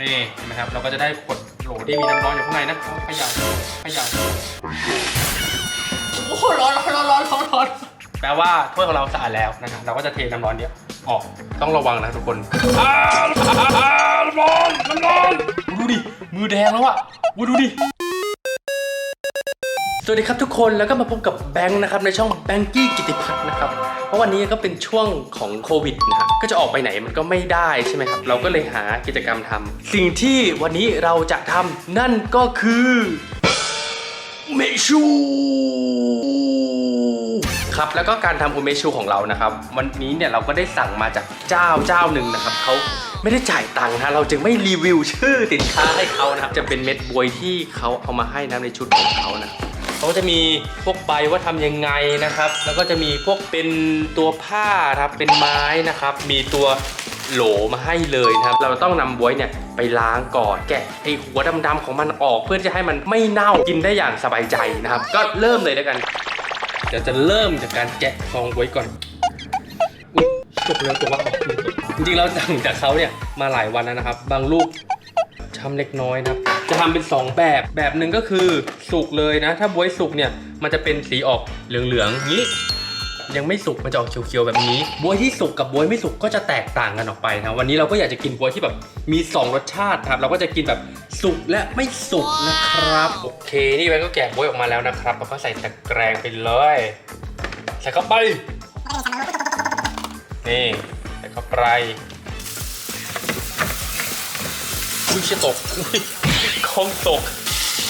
นี่เห็นไหมครับ เราก็จะได้ขวดโหลที่มีน้ำร้อนอยู่ข้างในนะเอาเขย่าเขย่าโอ้โหร้อนร้อนร้อนร้อนร้อนแปลว่าถ้วยของเราสะอาดแล้วนะครับ เราก็จะเทน้ำร้อนเนี้ยออกต้องระวังนะทุกคนอ้าวอ้าวน้ำร้อนร้อนดูดิ มือแดงแล้วอะวูดูดิสวัสดีครับทุกคนแล้วก็มาพบกับแบงค์นะครับในช่องแบงกี้กิติพัฒน์นะครับ เพราะวันนี้ก็เป็นช่วงของโควิดนะฮะก็จะออกไปไหนมันก็ไม่ได้ใช่ไหมครับ เราก็เลยหากิจกรรมทำสิ่งที่วันนี้เราจะทำนั่นก็คือเมชูครับแล้วก็การทำโอเมชูของเรานะครับ วันนี้เนี่ยเราก็ได้สั่งมาจากเจ้าเจ้าหนึ่งนะครับเขาไม่ได้จ่ายตังค์นะเราจึงไม่รีวิวชื่อสินค้าให้เขานะครับจะเป็นเม็ดบวยที่เขาเอามาให้นะในชุดของเขานะ เขาก็จะมีพวกใบว่าทำยังไงนะครับ แล้วก็จะมีพวกเป็นตัวผ้าครับเป็นไม้นะครับ มีตัวโหลมาให้เลยนะครับ เราต้องนำบวยเนี่ยไปล้างก่อนแกะไอหัวดำๆของมันออกเพื่อจะให้มันไม่เน่ากินได้อย่างสบายใจนะครับ ก็เริ่มเลยแล้วกันเดี๋ยวจะเริ่มจากการแกะซองบวยก่อนอุ๊ยตกเลยตัวว่าออกจริงๆเราสั่งจากเขาเนี่ยมาหลายวันแล้วนะครับ บางลูกทำเล็กน้อยนะครับ จะทำเป็น 2 แบบแบบหนึ่งก็คือ สุกเลยนะ ถ้าบวยสุกเนี่ยมันจะเป็นสีออกเหลืองๆนี้ ยังไม่สุกมันจะออกเขียวๆแบบนี้บวยที่สุกกับบวยไม่สุกก็จะแตกต่างกันออกไปนะวันนี้เราก็อยากจะกินบวยที่แบบมี 2 รสชาติครับเราก็จะกินแบบสุกและไม่สุกนะครับโอเค นี่แบงก์ก็แกะบวยออกมาแล้วนะครับเราก็ใส่ตะแกรงไปเลยใส่เข้าไปนี่ใส่เข้าไปอุ้ยเชี่ยตกอุ้ยคอมตก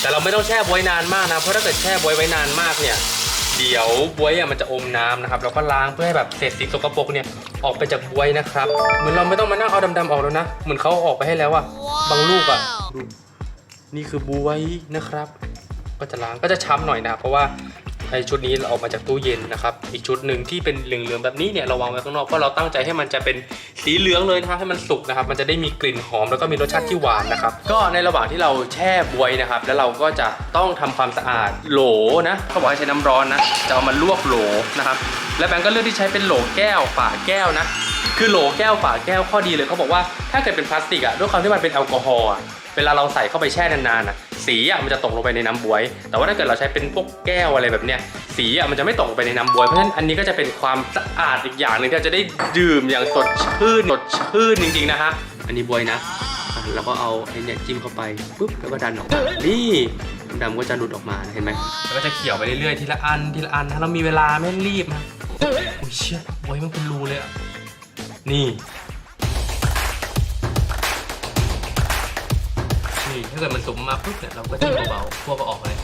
แต่เราไม่ต้องแช่บวยนานมากนะ เพราะถ้าเกิดแช่บวยไว้นานมากเนี่ย เดี๋ยวบวยอะมันจะอมน้ำนะครับ เราก็ล้างเพื่อให้แบบเศษสีสกปรกเนี่ยออกไปจากบวยนะครับ เหมือนเราไม่ต้องมานั่งเอาดำๆออกแล้วนะ เหมือนเขาเอาออกไปให้แล้วอะบางลูกอะดูนี่คือบวยนะครับ ก็จะล้างก็จะช้ำหน่อยนะ เพราะว่า ไอชุดนี้เราเออกมาจากตู้เย็นนะครับ อีกชุดหนึ่งที่เป็นเหลืองๆแบบนี้เนี่ยเราวางไว้ข้างนอกเพราะเราตั้งใจให้มันจะเป็นสีเหลืองเลยนะครับให้มันสุกนะครับ มันจะได้มีกลิ่นหอมแล้วก็มีรสชาติที่หวานนะครับ ก็ในระหว่างที่เราแช่บวยนะครับ แล้วเราก็จะต้องทำความสะอาดโหลนะเขาบอกให้ใช้น้ำร้อนนะจะเอามาลวกโหลนะครับ และแบงก์ก็เลือกที่ใช้เป็นโหลแก้วฝาแก้วนะ คือโหลแก้วฝาแก้วข้อดีเลยเขาบอกว่าถ้าเกิดเป็นพลาสติกอะด้วยความที่มันเป็นแอลกอฮอล์อะเวลาเราใส่เข้าไปแช่นานๆอะสีอะมันจะตกลงไปในน้ำบวย แต่ว่าถ้าเกิดเราใช้เป็นพวกแก้วอะไรแบบเนี้ยสีอะมันจะไม่ตกลงไปในน้ำบวยเพราะฉะนั้นอันนี้ก็จะเป็นความสะอาดอีกอย่างหนึ่งที่เราจะได้ดื่มอย่างสดชื่นสดชื่นจริงๆนะฮะอันนี้บวยนะอะเราก็เอาไอ้เนี่ยจิ้มเข้าไปปุ๊บแล้วก็ดันออกมานี่ดำๆก็จะหลุดออกมาเห็นไหมแล้วก็จะเขี่ยวไปเรื่อยๆทีละอันทีละอันถ้าเรามีเวลาไม่รีบนะโอ้ยเชี่ยบวยมันเป็นรูเลยอะ นี่ นี่ถ้าเกิดมันสุมมาปุ๊บเนี่ยเราก็จิ้มเบาๆพวกก็ออกเลย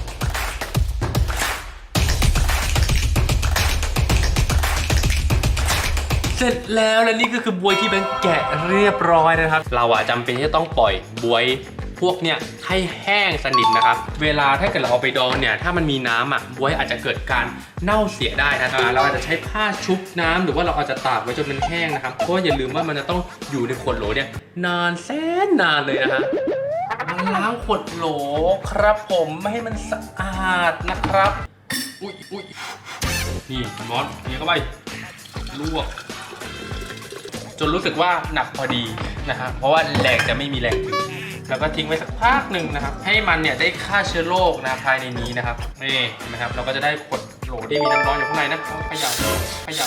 เสร็จแล้วและนี่ก็คือบวยที่แบงค์แกะเรียบร้อยนะครับ เราอะจำเป็นที่จะต้องปล่อยบวย พวกเนี่ยให้แห้งสนิทนะครับ เวลาถ้าเกิดเราเอาไปดองเนี่ยถ้ามันมีน้ำอะบวยอาจจะเกิดการเน่าเสียได้นะอ่าเราอาจจะใช้ผ้าชุบน้ำหรือว่าเราอาจจะตากไว้จนมันแห้งนะครับเพราะว่าอย่าลืมว่ามันจะต้องอยู่ในขวดโหลเนี่ยนานแสนนานเลยนะฮะมาล้างขวดโหลครับผมไม่ให้มันสะอาดนะครับ อุ้ยอุ้ยนี่มอสนี่เข้าไปลวก จนรู้สึกว่าหนักพอดีนะครับเพราะว่าแรงจะไม่มีแรงถึง แล้วก็ทิ้งไว้สักพักหนึ่งนะครับ ให้มันเนี่ยได้ฆ่าเชื้อโรคนะภายในนี้นะครับนี่เห็นะครับเราก็จะได้ขวดโหลที่มีน้ำร้อนอยู่ข้างในนะเอาเขย่าเขย่า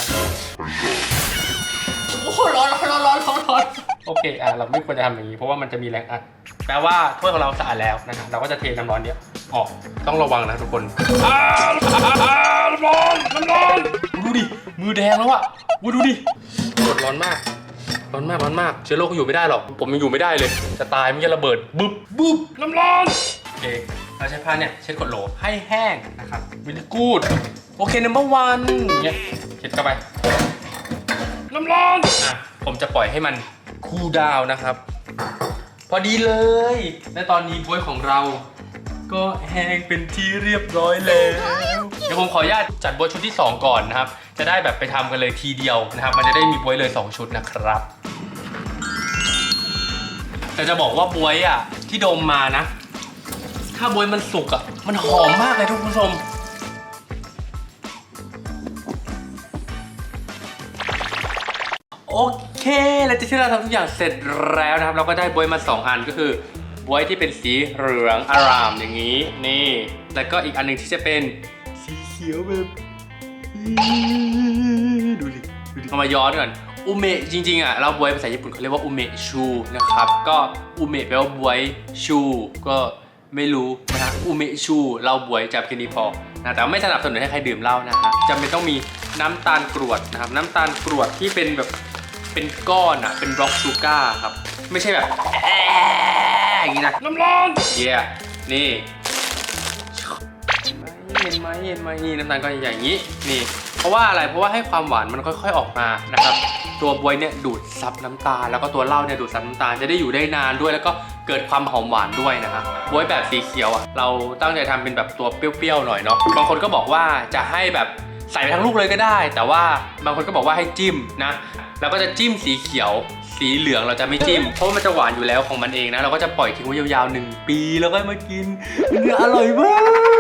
โอ้โหร้อนร้อนร้อนร้อนร้อนร้อนโอเคอะเราไม่ควรจะทำอย่างนี้ เพราะว่ามันจะมีแรงอัดแปลว่าถ้วยของเราสะอาดแล้วนะครับเราก็จะเทน้ำร้อนเนี้ยออกต้องระวังนะทุกคนอ้าวอ้าวน้ำร้อนน้ำร้อนดูดิมือแดงแล้วอะวูดูดิกดร้อนมาก ร้อนมากร้อนมาก เชื้อโรคก็อยู่ไม่ได้หรอก ผมยังอยู่ไม่ได้เลย จะตายมันจะระเบิดบึ๊บบึ๊บน้ำร้อนโอเคเราใช้ผ้าเนี่ยเช็ดกดโหลให้แห้งนะครับวิลกูดโอเคนัมเบอร์วันเนี่ยเช็ดเข้าไปน้ำร้อนอะผมจะปล่อยให้มันคูลดาวน์นะครับ พอดีเลยและตอนนี้บวยของเรา ก็แห้งเป็นที่เรียบร้อยแล้วเดี๋ยวผมขออนุญาตจัดบวยชุดที่ 2 ก่อนนะครับ จะได้แบบไปทำกันเลยทีเดียวนะครับ มันจะได้มีบวยเลย 2 ชุดนะครับ แต่จะบอกว่าบวยอะ ที่ดมมานะ ถ้าบวยมันสุกอะ มันหอมมากเลยทุกผู้ชม โอเคหลังจากที่เราทำทุกอย่างเสร็จแล้วนะครับ เราก็ได้บวยมาสองอันก็คือบวยที่เป็นสีเหลืองอารามอย่างนี้ นี่ แล้วก็อีกอันหนึ่งที่จะเป็นสีเขียวแบบ ดูดิ ดูดิเอามาย้อนก่อน อุเมะจริงๆอะเราบวยภาษาญี่ปุ่นเขาเรียกว่าอุเมะชูนะครับ ก็อุเมะแปลว่าบวยชู ก็ไม่รู้นะฮะอุเมะชูเราบวยจับแค่นี้พอนะแต่ว่าไม่สนับสนุนให้ใครดื่มเหล้านะฮะจำเป็นต้องมีน้ำตาลกรวดนะครับ น้ำตาลกรวดที่เป็นแบบเป็นก้อนอะเป็นบล็อกชูการ์ครับ ไม่ใช่แบบแอะอย่างนี้นะน้ำร้อนเย่นี่เห็นไหมเห็นไหมนี่น้ำตาลก็อย่างนี้นี่ เพราะว่าอะไรเพราะว่าให้ความหวานมันค่อย ๆออกมานะครับ ตัวบวยเนี่ยดูดซับน้ำตาลแล้วก็ตัวเหล้าเนี่ยดูดซับน้ำตาลจะได้อยู่ได้นานด้วย แล้วก็เกิดความหอมหวานด้วยนะครับบวยแบบสีเขียวอะเราตั้งใจทำเป็นแบบตัวเปรี้ยวๆหน่อยเนาะบางคนก็บอกว่าจะให้แบบใส่ไปทั้งลูกเลยก็ได้ แต่ว่าบางคนก็บอกว่าให้จิ้มนะแล้วก็จะจิ้มสีเขียวสีเหลืองเราจะไม่จิ้ม เพราะมันจะหวานอยู่แล้วของมันเองนะ เราก็จะปล่อยทิ้งไว้ยาวๆหนึ่งปีแล้วก็มากินเนื้ออร่อยมา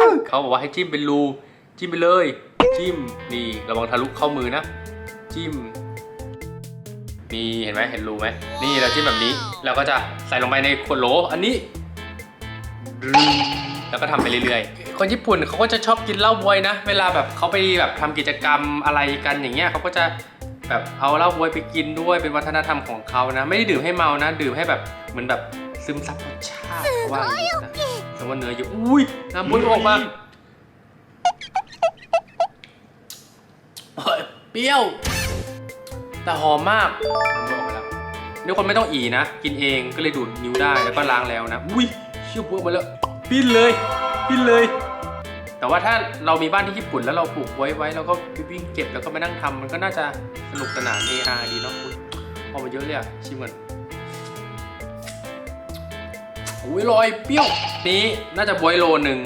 กเขาบอกว่าให้จิ้มเป็นรูจิ้มไปเลย จิ้มนี่ระวังทะลุเข้ามือนะ จิ้ม นี่เห็นไหมเห็นรูไหมนี่เราจิ้มแบบนี้เราก็จะใส่ลงไปในขวดโหลอันนี้แล้วก็ทำไปเรื่อยๆ คนญี่ปุ่นเขาก็จะชอบกินเหล้าบวยนะ เวลาแบบเขาไปแบบทำกิจกรรมอะไรกันอย่างเงี้ยเขาก็จะแบบเอาเหล้าบวยไปกินด้วยเป็นวัฒนธรรมของเขานะ ไม่ได้ดื่มให้เมานะ ดื่มให้แบบเหมือนแบบซึมซับรสชาติเขาว่าอย่างนี้นะแต่ว่าเนื้ออยู่อุ้ยน้ำบวยออกมาเฮ้ยเปรี้ยว แต่หอมมากน้ำบวยออกมาแล้วนี่คนไม่ต้องอีนะ กินเองก็เลยดูดนิ้วได้แล้วก็ล้างแล้วนะอุ้ยเชี่ยวบวกมาแล้วปิ้นเลยปิ้นเลย แต่ว่าถ้าเรามีบ้านที่ญี่ปุ่นแล้วเราปลูกไว้ไว้แล้วก็วิ่งเก็บแล้วก็มานั่งทำมันก็น่าจะสนุกสนานเฮฮาดีเนาะคุณออมาเยอะเลยอะชิมกันโอ้ยลอยเปรี้ยวนี้น่าจะบวยโลหนึ่ง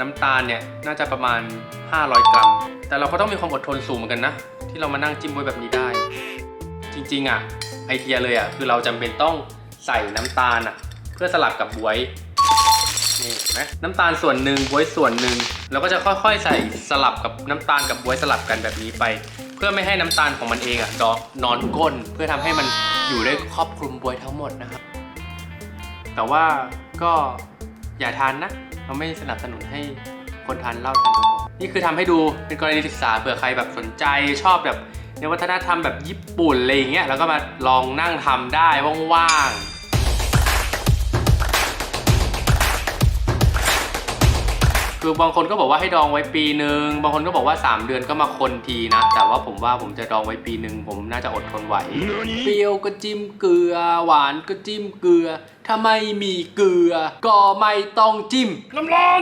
น้ำตาลเนี่ยน่าจะประมาณ 500 กรัม แต่เราก็ต้องมีความอดทนสูงเหมือนกันนะ ที่เรามานั่งจิ้มบวยแบบนี้ได้ ริงๆอะไอเดียเลยอะคือเราจำเป็นต้องใส่น้ำตาลอะเพื่อสลับกับบวยนี่เห็นไหมน้ำตาลส่วนหนึ่งบวยส่วนหนึ่งเราก็จะค่อยๆ ใส่สลับกับน้ำตาลกับบวยสลับกันแบบนี้ไป เพื่อไม่ให้น้ำตาลของมันเองอะดอกนอนก้น เพื่อทำให้มันอยู่ได้ครอบคลุมบวยทั้งหมดนะครับ แต่ว่าก็อย่าทานนะเราไม่สนับสนุนให้คนทานเหล้าทานแอลกอฮอล์นี่คือทำให้ดูเป็นกรณีศึกษาเผื่อใครแบบสนใจชอบแบบ ในวัฒนธรรมแบบญี่ปุ่นอะไรอย่างเงี้ยแล้วก็มาลองนั่งทำได้ว่างๆ คือบางคนก็บอกว่าให้ดองไว้ปีหนึ่งบางคนก็บอกว่า 3 เดือนก็มาคนทีนะ แต่ว่าผมว่าผมจะดองไว้ปีหนึ่งผมน่าจะอดทนไหว เปรี้ยวก็จิ้มเกลือ หวานก็จิ้มเกลือ ถ้าไม่มีเกลือ ก็ไม่ต้องจิ้ม น้ำร้อน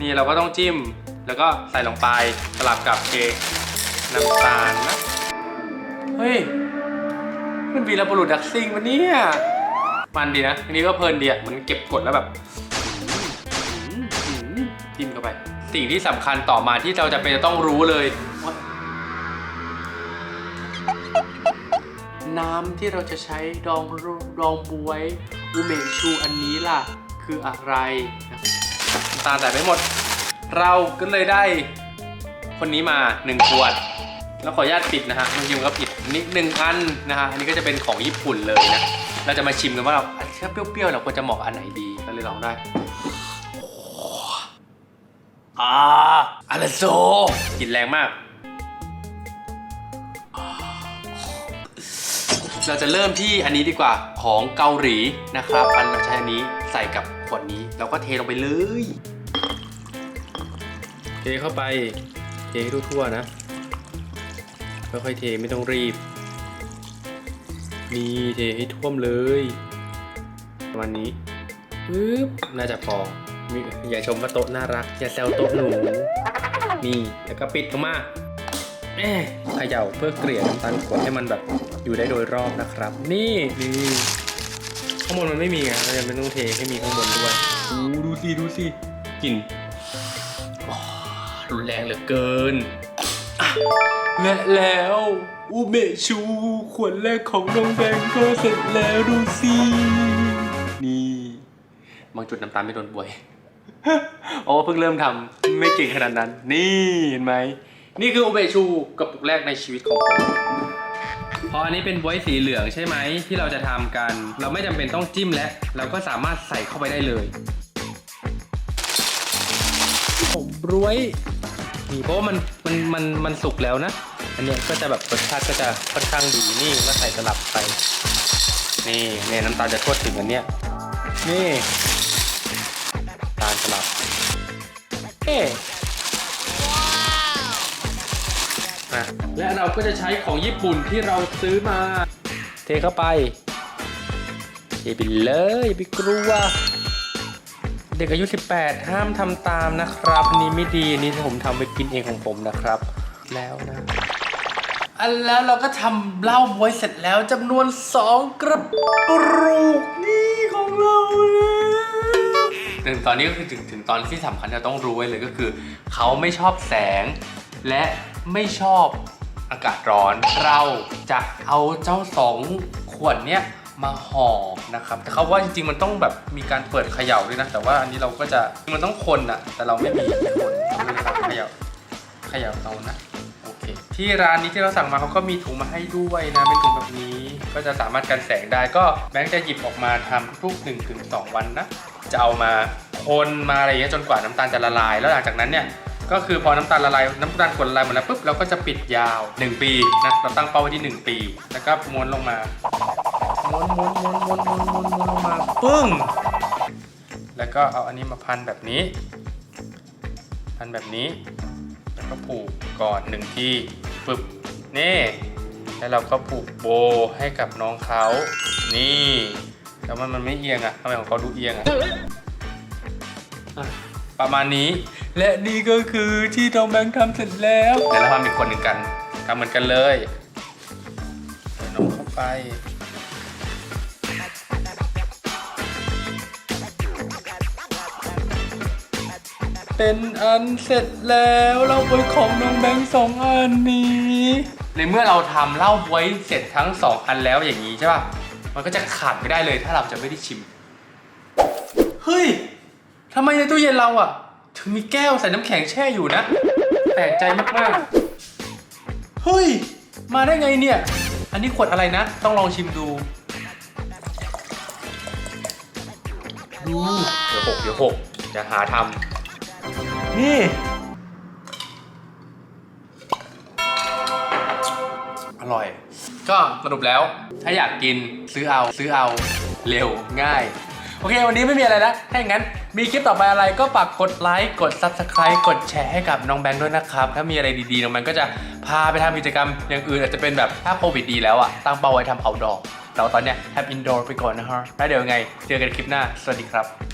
นี่เราก็ต้องจิ้ม แล้วก็ใส่ลงไปสลับกับเกน้ำตาลนะ เฮ้ย มันวีรบุรุษดักซิงวันนี้มันดีนะอันนี้ก็เพลินดีอะมันเก็บกดแล้วแบบจิ้มเข้าไป สิ่งที่สำคัญต่อมาที่เราจะเป็นจะต้องรู้เลย น้ำที่เราจะใช้ดองดองบวย อูเมชูอันนี้ล่ะ คืออะไรตาแต่ไม่หมด เราก็เลยได้คนนี้มา1ขวด แล้วขออนุญาตปิดนะฮะบางทีมันก็ผิดนิดหนึ่งอันนะฮะอันนี้ก็จะเป็นของญี่ปุ่นเลยนะเราจะมาชิมกันว่าเราถ้าเปรี้ยวๆเราควรจะเหมาะอันไหนดีเราเลยลองได้อ่าอาราโซกลิ่นแรงมาก เราจะเริ่มที่อันนี้ดีกว่าของเกาหลีนะครับ อันเราใช้อันนี้ใส่กับขวดนี้ แล้วก็เทลงไปเลย เทเข้าไป เทให้ทั่วๆนะ ค่อยๆเทไม่ต้องรีบ นี่เทให้ท่วมเลยประมาณนี้ปึ๊บน่าจะพอมีอย่าชมว่าโต๊ะน่ารัก อย่าแซวโต๊ะหนูนี่แล้วก็ปิดลงมาเอ๊ะเขย่าเพื่อเกลี่ยน้ำตาลกรวดให้มันแบบอยู่ได้โดยรอบนะครับ นี่นี่ข้างบนมันไม่มีไงเราจะไม่ต้องเทให้มีข้างบนด้วยดูดูสิดูสิกลิ่นอ๋อรุนแรงเหลือเกินอะ และแล้วอูเมชูขวดแรกของน้องแบงก็เสร็จแล้วดูสินี่บางจุดน้ำตาลไม่โดนบวย โอ้เพิ่งเริ่มทำไม่เก่งขนาดนั้น นี่เห็นไหม นี่คือโอเบชูกระปุกแรกในชีวิตของผมพออันนี้เป็นบวยสีเหลืองใช่ไหมที่เราจะทำกัน เราไม่จำเป็นต้องจิ้มแล้วเราก็สามารถใส่เข้าไปได้เลยผมบวยนี่เพราะว่ามันมันมันมันสุกแล้วนะ อันเนี้ยก็จะแบบรสชาติก็จะค่อนข้างดีนี่ก็ใส่สลับไปนี่เนี่ยน้ำตาลจะทั่วถึงอันเนี้ยนี่ตาลสลับเอ๊ะอะและเราก็จะใช้ของญี่ปุ่นที่เราซื้อมา เทเข้าไปเทไปเลยอย่าไปกลัวเด็กอายุ 18 ห้ามทำตามนะครับอันนี่ไม่ดีอันนี่ผมทำไปกินเองของผมนะครับ แล้วนะ อันแล้วเราก็ทำเหล้าบวยเสร็จแล้วจำนวน 2 กระปุกนี่ของเราแล้วถึงตอนนี้ก็คือถึงถึงตอนที่สำคัญที่เราต้องรู้ไว้เลยก็คือ เขาไม่ชอบแสง และไม่ชอบอากาศร้อน เราจะเอาเจ้าสองขวดเนี้ยมาห่อนะครับ แต่เขาว่าจริงๆมันต้องแบบมีการเปิดเขย่าด้วยนะ แต่ว่าอันนี้เราก็จะมันต้องคนอะแต่เราไม่มีคนเราเลยทำเขย่าเขย่าเอานะ ที่ร้านนี้ที่เราสั่งมาเขาก็มีถุงมาให้ด้วยนะเป็นถุงแบบนี้ ก็จะสามารถกันแสงได้ก็แบงค์จะหยิบออกมาทำทุกๆ1ถึง2วันนะจะเอามาคนมาอะไรอย่างเงี้ยจนกว่าน้ำตาลจะละลาย แล้วหลังจากนั้นเนี่ยก็คือพอน้ำตาลละลายน้ำตาลกรดละลายหมดแล้วปุ๊บเราก็จะปิดยาว 1 ปีนะเราตั้งเป้าไว้ที่ 1 ปี แล้วก็ม้วนลงมาม้วนม้วนม้วนม้วนม้วนม้วนม้วนลงมาปึ้งแล้วก็เอาอันนี้มาพันแบบนี้ พันแบบนี้ แล้วก็ผูกก่อนหนึ่งที่ ปึบนี่แล้วเราก็ผูกโบให้กับน้องเขานี่แล้วมันมันไม่เอียงอะ่ะทำไมของเขาดูเอียงอะ่ะประมาณนี้ และนี่ก็คือที่น้องแบงค์ทำเสร็จแล้วเดี๋ยวเราทำอีกคนหนึ่งกันทำเหมือนกันเลยใส่น้องเข้าไป เป็นอันเสร็จแล้วเราบวยของน้องแบงค์สองอันนี้ ในเมื่อเราทำเหล้าบวยเสร็จทั้งสองอันแล้วอย่างนี้ใช่ป่ะ มันก็จะขาดไม่ได้เลยถ้าเราจะไม่ได้ชิม เฮ้ยทำไมในตู้เย็นเราอะ ถึงมีแก้วใส่น้ำแข็งแช่อยู่นะ แปลกใจมากๆ เฮ้ย มาได้ไงเนี่ย อันนี้ขวดอะไรนะ ต้องลองชิมดูดูเดี๋ยวหกเดี๋ยวหกอย่าหาทำ นี่ อร่อย ก็สรุปแล้ว ถ้าอยากกินซื้อเอาซื้อเอาเร็วง่าย โอเค วันนี้ไม่มีอะไรแล้วถ้าอย่างนั้น มีคลิปต่อไปอะไรก็ฝากกดไลค์กด Subscribe กดแชร์ให้กับน้องแบงค์ด้วยนะครับ ถ้ามีอะไรดีๆ น้องแบงค์ก็จะพาไปทำกิจกรรมอย่างอื่นอาจจะเป็นแบบถ้าโควิดดีแล้วอะตั้งเป้าไว้ทำ outdoor แต่ว่าตอนเนี้ยทำ indoor ไปก่อนนะฮะแล้วเดี๋ยวยังไง เจอกันคลิปหน้า สวัสดีครับ